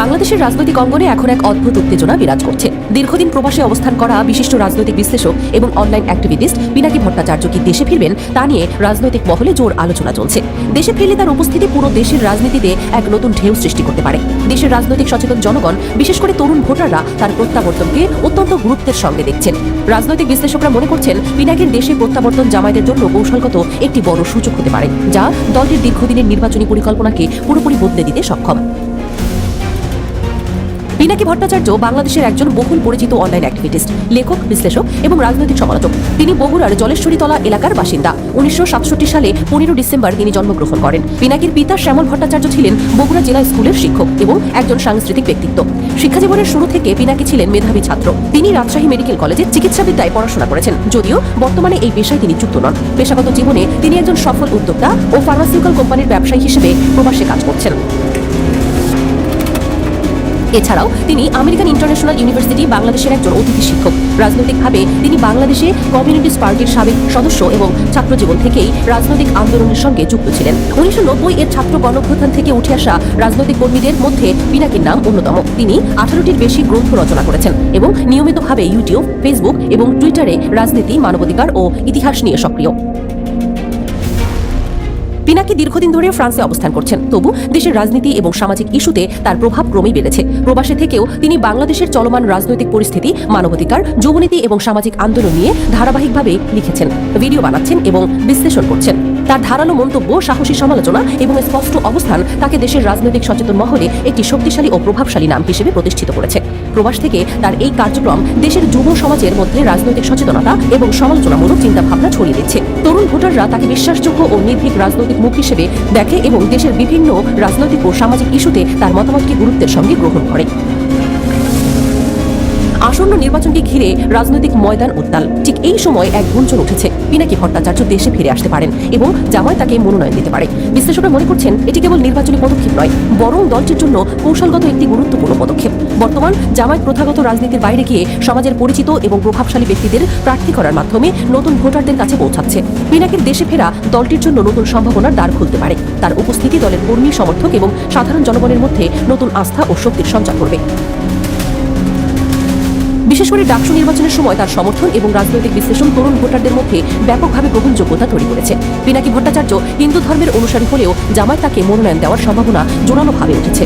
বাংলাদেশের রাজনৈতিক অঙ্গনে এখন এক অদ্ভুত উত্তেজনা বিরাজ করছে। দীর্ঘদিন প্রবাসে অবস্থান করা বিশিষ্ট রাজনৈতিক বিশ্লেষক এবং অনলাইন অ্যাক্টিভিটিস্ট পিনাকি ভট্টাচার্য কি দেশে ফিরবেন তা নিয়ে রাজনৈতিক মহলে জোর আলোচনা চলছে। দেশে ফিরলে তার উপস্থিতি পুরো দেশের রাজনীতিতে এক নতুন ঢেউ সৃষ্টি করতে পারে। দেশের রাজনৈতিক সচেতন জনগণ, বিশেষ করে তরুণ ভোটাররা, তার প্রত্যাবর্তনকে অত্যন্ত গুরুত্বের সঙ্গে দেখছেন। রাজনৈতিক বিশ্লেষকরা মনে করছেন, পিনাকির দেশে প্রত্যাবর্তন জামায়াতের জন্য কৌশলগত একটি বড় সূচক হতে পারে, যা দলটির দীর্ঘদিনের নির্বাচনী পরিকল্পনাকে পুরোপুরি বদলে দিতে সক্ষম। পিনাকি ভট্টাচার্য বাংলাদেশের একজন বহুল পরিচিত অনলাইন অ্যাক্টিভিটিস্ট লেখক, বিশ্লেষক এবং রাজনৈতিক সমালোচক। তিনি বগুড়ার জলেশ্বরীতলা এলাকার বাসিন্দা। উনিশশো সাতষট্টি সালে পনেরো ডিসেম্বর তিনি জন্মগ্রহণ করেন। পিনাকির পিতা শ্যামল ভট্টাচার্য ছিলেন বগুড়া জেলা স্কুলের শিক্ষক এবং একজন সাংস্কৃতিক ব্যক্তিত্ব। শিক্ষাজীবনের শুরু থেকে পিনাকি ছিলেন মেধাবী ছাত্র। তিনি রাজশাহী মেডিকেল কলেজে চিকিৎসাবিদ্যায় পড়াশোনা করেছেন। যদিও বর্তমানে এই পেশায় তিনি যুক্ত নন। পেশাগত জীবনে তিনি একজন সফল উদ্যোক্তা ও ফার্মাসিউটিক্যাল কোম্পানির ব্যবসায়ী হিসেবে প্রবাসে কাজ করছেন। এছাড়াও তিনি আমেরিকান ইন্টারন্যাশনাল ইউনিভার্সিটি বাংলাদেশের একজন অতিথি শিক্ষক। রাজনৈতিকভাবে তিনি বাংলাদেশে কমিউনিস্ট পার্টির সাবেক সদস্য এবং ছাত্র জীবন থেকেই রাজনৈতিক আন্দোলনের সঙ্গে যুক্ত ছিলেন। উনিশশো নব্বই এর ছাত্র গণঅভ্যুত্থান থেকে উঠে আসা রাজনৈতিক কর্মীদের মধ্যে পিনাকির নাম অন্যতম। তিনি আঠারোটির বেশি গ্রন্থ রচনা করেছেন এবং নিয়মিতভাবে ইউটিউব, ফেসবুক এবং টুইটারে রাজনীতি, মানবাধিকার ও ইতিহাস নিয়ে সক্রিয়। পিনাকি দীর্ঘদিন ধরে ফ্রান্সে অবস্থান করছেন। তবু দেশের রাজনীতি এবং সামাজিক ইস্যুতে তার প্রভাব ক্রমেই বেড়েছে। প্রবাসে থেকেও তিনি বাংলাদেশের চলমান রাজনৈতিক পরিস্থিতি, মানবাধিকার, যৌবনীতি এবং সামাজিক আন্দোলন নিয়ে ধারাবাহিকভাবে লিখেছেন, ভিডিও বানাচ্ছেন এবং বিশ্লেষণ করছেন। তার ধারালো মন্তব্য, সাহসী সমালোচনা এবং স্পষ্ট অবস্থান তাকে দেশের রাজনৈতিক সচেতন মহলে একটি শক্তিশালী ও প্রভাবশালী নাম হিসেবে প্রতিষ্ঠিত করেছে। প্রবাস থেকে তার এই কার্যক্রম দেশের যুব সমাজের মধ্যে রাজনৈতিক সচেতনতা এবং সমালোচনামূলক চিন্তাভাবনা ছড়িয়ে দিচ্ছে। তরুণ ভোটাররা তাকে বিশ্বাসযোগ্য ও নির্ভীক রাজনৈতিক মুখ হিসেবে দেখে এবং দেশের বিভিন্ন রাজনৈতিক ও সামাজিক ইস্যুতে তার মতামতকে গুরুত্বের সঙ্গে গ্রহণ করে। আসন্ন নির্বাচনকে ঘিরে রাজনৈতিক ময়দান উত্তাল। ঠিক এই সময় এক গুঞ্জন উঠেছে। পিনাকি ভট্টাচার্য দেশে ফিরে আসতে পারেন এবং জামায় তাকে মনোনয়ন দিতে পারে। বিশ্লেষকরা মনে করছেন, এটি কেবল নির্বাচনী পদক্ষেপ নয়, বরং দলটির জন্য কৌশলগত একটি গুরুত্বপূর্ণ পদক্ষেপ। বর্তমান জামায়াত প্রথাগত রাজনীতির বাইরে গিয়ে সমাজের পরিচিত এবং প্রভাবশালী ব্যক্তিদের প্রার্থী করার মাধ্যমে নতুন ভোটারদের কাছে পৌঁছাচ্ছে। পিনাকির দেশে ফেরা দলটির জন্য নতুন সম্ভাবনার দ্বার খুলতে পারে। তার উপস্থিতি দলের কর্মী, সমর্থক এবং সাধারণ জনগণের মধ্যে নতুন আস্থা ও শক্তির সঞ্চার করবে। বিশেষ করে ডাকসু নির্বাচনের সময় তার সমর্থন এবং রাজনৈতিক বিশ্লেষণ তরুণ ভোটারদের মধ্যে ব্যাপকভাবে গ্রহণযোগ্যতা তৈরি করেছে। পিনাকি ভট্টাচার্য হিন্দু ধর্মের অনুসারী হলেও জামায় তাকে মনোনয়ন দেওয়ার সম্ভাবনা জোরালোভাবে উঠেছে।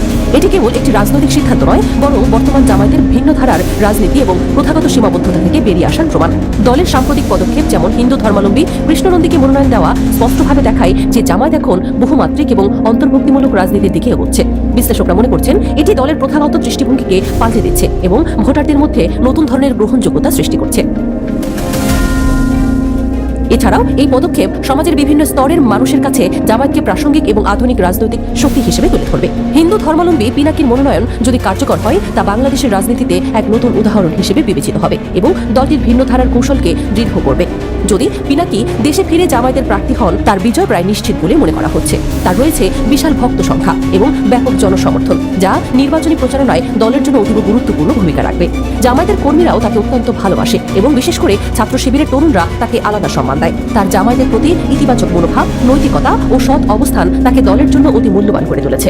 কেবল একটি রাজনৈতিক সিদ্ধান্ত নয়, বরং বর্তমান জামায়াতের ভিন্ন ধারার রাজনীতি এবং প্রথাগত সীমাবদ্ধতা থেকে বেরিয়ে আসার প্রমাণ। দলের সাম্প্রতিক পদক্ষেপ যেমন হিন্দু ধর্মাবলম্বী কৃষ্ণনন্দীকে মনোনয়ন দেওয়া স্পষ্টভাবে দেখায় যে জামায়াত এখন বহুমাত্রিক এবং অন্তর্ভুক্তিমূলক রাজনীতির দিকে এগোচ্ছে। বিশ্লেষকরা মনে করছেন, এটি দলের প্রথাগত দৃষ্টিভঙ্গিকে পাল্টে দিচ্ছে এবং ভোটারদের মধ্যে নতুন ধরনের গ্রহণযোগ্যতা সৃষ্টি করছে। এছাড়াও এই পদক্ষেপ সমাজের বিভিন্ন স্তরের মানুষের কাছে জামায়াতকে প্রাসঙ্গিক এবং আধুনিক রাজনৈতিক শক্তি হিসেবে তুলে ধরবে। হিন্দু ধর্মাবলম্বী পিনাকির মনোনয়ন যদি কার্যকর হয়, তা বাংলাদেশের রাজনীতিতে এক নতুন উদাহরণ হিসেবে বিবেচিত হবে এবং দলটির ভিন্ন ধারার কৌশলকে দৃঢ় করবে। যদি পিনাকি দেশে ফিরে জামায়াতের প্রার্থী হন, তার বিজয় প্রায় নিশ্চিত বলে মনে করা হচ্ছে। তার রয়েছে বিশাল ভক্ত সংখ্যা এবং ব্যাপক জনসমর্থন, যা নির্বাচনী প্রচারণায় দলের জন্য অতীব গুরুত্বপূর্ণ ভূমিকা রাখবে। জামায়াতের কর্মীরাও তাকে অত্যন্ত ভালোবাসে এবং বিশেষ করে ছাত্র শিবিরের তরুণরা তাকে আলাদা সম্মান দেয় তার জামাইদের প্রতি ইতিবাচক মনোভাব, নৈতিকতা ও সৎ অবস্থান তাকে দলের জন্য অতি মূল্যবান করে তুলেছে।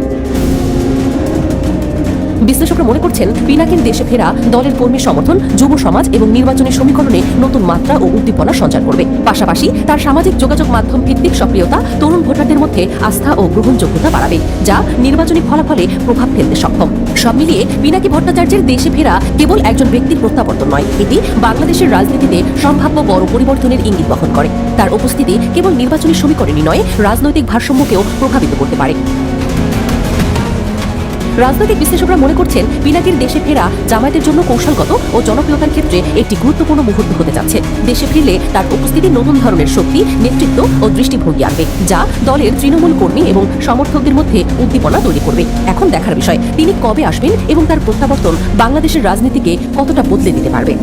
বিশ্লেষকরা মনে করছেন, পিনাকির দেশে ফেরা দলের কর্মী সমর্থন, যুব সমাজ এবং নির্বাচনী সমীকরণে নতুন মাত্রা ও উদ্দীপনা সঞ্চার করবে। পাশাপাশি তার সামাজিক যোগাযোগ মাধ্যম ভিত্তিক সক্রিয়তা তরুণ ভোটারদের মধ্যে আস্থা ও গ্রহণযোগ্যতা বাড়াবে, যা নির্বাচনী ফলাফলে প্রভাব ফেলতে সক্ষম। সব মিলিয়ে পিনাকি ভট্টাচার্যের দেশে ফেরা কেবল একজন ব্যক্তির প্রত্যাবর্তন নয়, এটি বাংলাদেশের রাজনীতিতে সম্ভাব্য বড় পরিবর্তনের ইঙ্গিত বহন করে। তার উপস্থিতি কেবল নির্বাচনী সমীকরণই নয়, রাজনৈতিক ভারসাম্যকেও প্রভাবিত করতে পারে। রাজনৈতিক বিশ্লেষকরা মনে করছেন পিনাকির দেশে ফেরা জামায়াতের জন্য কৌশলগত ও জনপ্রিয়তার ক্ষেত্রে একটি গুরুত্বপূর্ণ মুহূর্ত হতে যাচ্ছে। দেশে ফিরলে তার উপস্থিতি নতুন ধরনের শক্তি, নেতৃত্ব ও দৃষ্টিভঙ্গি আনবে, যা দলের তৃণমূল কর্মী এবং সমর্থকদের মধ্যে উদ্দীপনা তৈরি করবে। এখন দেখার বিষয়, তিনি কবে আসবেন এবং তার প্রত্যাবর্তন বাংলাদেশের রাজনীতিকে কতটা বদলে দিতে পারবে?